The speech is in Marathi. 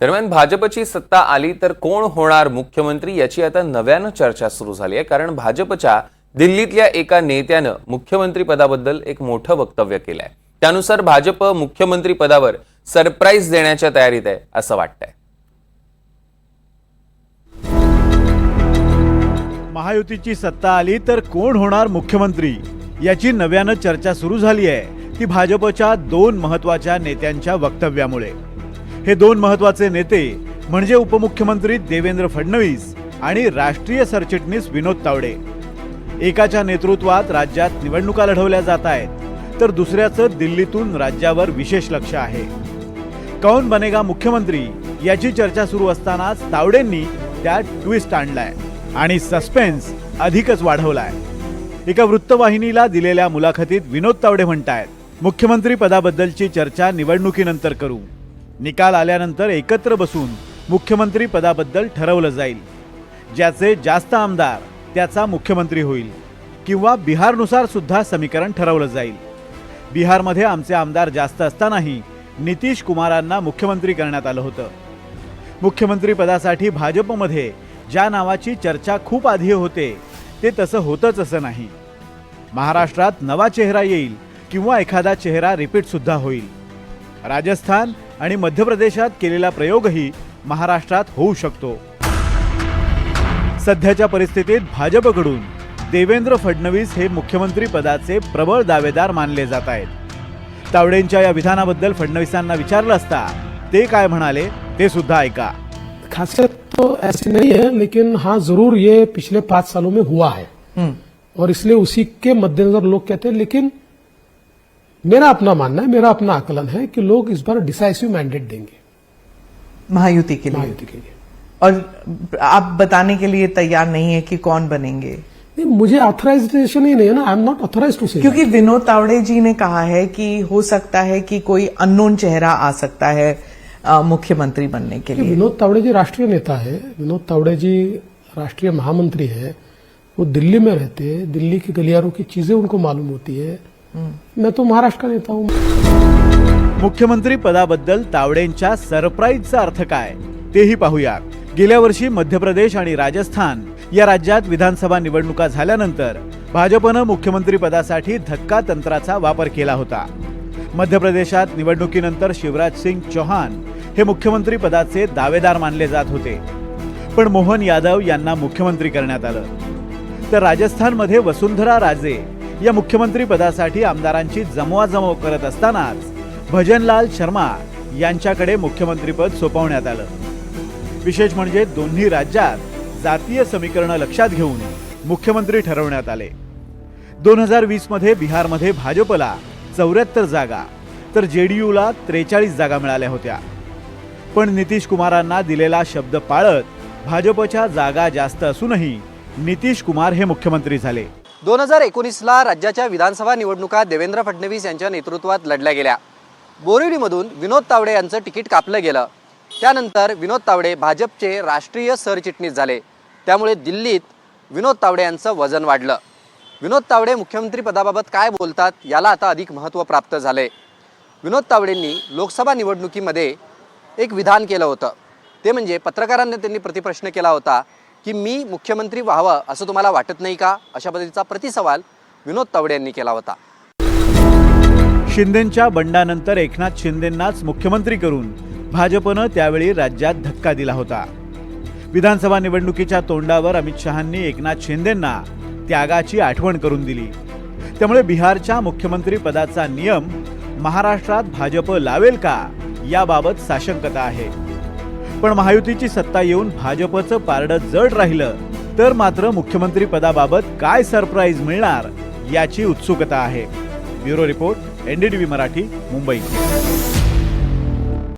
दरम्यान भाजपची सत्ता आली तर कोण होणार मुख्यमंत्री याची आता नव्यानं चर्चा सुरू झाली आहे. कारण भाजपच्या दिल्लीतल्या एका नेत्यानं मुख्यमंत्री पदाबद्दल एक मोठं वक्तव्य केलंय. त्यानुसार भाजप मुख्यमंत्री पदावर सरप्राईज देण्याच्या तयारीत आहे असं वाटतंय. महायुतीची सत्ता आली तर कोण होणार मुख्यमंत्री याची नव्यानं चर्चा सुरू झाली आहे. ती भाजपच्या दोन महत्त्वाच्या नेत्यांच्या वक्तव्यामुळे. हे दोन महत्त्वाचे नेते म्हणजे उपमुख्यमंत्री देवेंद्र फडणवीस आणि राष्ट्रीय सरचिटणीस विनोद तावडे. एकाच्या नेतृत्वात राज्यात निवडणुका लढवल्या जात आहेत तर दुसऱ्याचं दिल्लीतून राज्यावर विशेष लक्ष आहे. कौन बनेगा मुख्यमंत्री याची चर्चा सुरू असतानाच तावडेंनी त्यात ट्विस्ट आणलाय आणि सस्पेन्स अधिकच वाढवलाय. एका वृत्तवाहिनीला दिलेल्या मुलाखतीत विनोद तावडे म्हणतायत मुख्यमंत्री पदाबद्दलची चर्चा निवडणुकीनंतर करू. निकाल आल्यानंतर एकत्र बसून मुख्यमंत्री पदाबद्दल ठरवलं जाईल. ज्याचे जास्त आमदार त्याचा मुख्यमंत्री होईल किंवा बिहारनुसार सुद्धा समीकरण ठरवलं जाईल. बिहारमध्ये आमचे आमदार जास्त असतानाही नितीश कुमारांना मुख्यमंत्री करण्यात आलं होतं. मुख्यमंत्री पदासाठी भाजपमध्ये ज्या नावाची चर्चा खूप आधी होते ते तसं होतच असं नाही. महाराष्ट्रात नवा चेहरा येईल किंवा एखादा चेहरा रिपीट सुद्धा होईल. राजस्थान आणि मध्य प्रदेशात केलेला प्रयोगही महाराष्ट्रात होऊ शकतो. सध्याच्या परिस्थितीत भाजपकडून देवेंद्र फडणवीस हे मुख्यमंत्री पदाचे प्रबळ दावेदार मानले जात आहेत. तावडेंच्या या विधानाबद्दल फडणवीसांना विचारलं असता ते काय म्हणाले ते सुद्धा ऐका. खासियत तो ऐसी नहीं है लेकिन हाँ जरूर ये पिछले पांच सालों में हुआ है। और इसलिए उसी के मद्देनजर लोग कहते हैं लेकिन मेरा अपना मानना है मेरा अपना आकलन है कि लोग इस बार डिसाइसिव मैंडेट देंगे। महायुति के लिए। महायुति के लिए। और आप बताने के लिए तैयार नहीं है कि कौन बनेंगे। नहीं मुझे ऑथराइजेशन ही नहीं है ना I am not authorised to say क्योंकि विनोद तावड़े जी ने कहा है कि हो सकता है कि कोई अननोन चेहरा आ सकता है मुख्यमंत्री बनने के लिए। विनोद तावड़े जी राष्ट्रीय नेता है। विनोद तावड़े जी राष्ट्रीय महामंत्री है। वो दिल्ली में रहते हैं। दिल्ली की गलियारों की चीजें उनको मालूम होती है। मैं तो महाराष्ट्र का नेता हूँ मुख्यमंत्री पदाबद्दल तावडेंच्या सरप्राईजचा अर्थ काय तेही पाहूया गेल्या वर्षी मध्य प्रदेश आणि राजस्थान या राज्यात विधानसभा निवडणुका झाल्यानंतर भाजपनं मुख्यमंत्री पदासाठी धक्का तंत्राचा वापर केला होता. मध्य प्रदेशात निवडणुकीनंतर शिवराज सिंग चौहान हे मुख्यमंत्री पदाचे दावेदार मानले जात होते. पण मोहन यादव यांना मुख्यमंत्री करण्यात आलं. तर राजस्थानमध्ये वसुंधरा राजे या मुख्यमंत्री पदासाठी आमदारांची जमवाजमव करत असतानाच भजनलाल शर्मा यांच्याकडे मुख्यमंत्रीपद सोपवण्यात आलं. विशेष म्हणजे दोन्ही राज्यात जातीय समीकरणं लक्षात घेऊन मुख्यमंत्री ठरवण्यात आले. दोन हजार वीसमध्ये बिहारमध्ये भाजपला चौऱ्याहत्तर जागा तर जेडीयूला त्रेचाळीस जागा मिळाल्या होत्या. पण नितीश कुमारांना दिलेला शब्द पाळत भाजपच्या जागा जास्त असूनही नितीश कुमार हे मुख्यमंत्री झाले. दोन हजार एकोणीसला राज्याच्या विधानसभा निवडणुका देवेंद्र फडणवीस यांच्या नेतृत्वात लढल्या गेल्या. बोरिवलीमधून विनोद तावडे यांचं तिकीट कापलं गेलं. त्यानंतर विनोद तावडे भाजपचे राष्ट्रीय सरचिटणीस झाले. त्यामुळे दिल्लीत विनोद तावडे यांचं वजन वाढलं. विनोद तावडे मुख्यमंत्रीपदाबाबत काय बोलतात याला आता अधिक महत्त्व प्राप्त झाले विनोद तावडेंनी लोकसभा निवडणुकीमध्ये एक विधान केलं होतं. ते म्हणजे पत्रकारांना त्यांनी प्रतिप्रश्न केला होता की मी मुख्यमंत्री व्हावं असं तुम्हाला वाटत नाही का? अशा पद्धतीचा प्रतिसवाल विनोद तावडे यांनी केला होता. शिंदेंच्या बंडानंतर एकनाथ शिंदेंनाच मुख्यमंत्री करून भाजपनं त्यावेळी राज्यात धक्का दिला होता. विधानसभा निवडणुकीच्या तोंडावर अमित शहांनी एकनाथ शिंदेंना त्यागाची आठवण करून दिली. त्यामुळे बिहारच्या मुख्यमंत्री पदाचा नियम महाराष्ट्रात भाजप लावेल का? याबाबत साशंकता आहे. पण महायुतीची सत्ता येऊन भाजपचं पारडं जड राहिलं तर मात्र मुख्यमंत्री पदाबाबत काय सरप्राईज मिळणार याची उत्सुकता आहे. Bureau report NDTV Marathi Mumbai.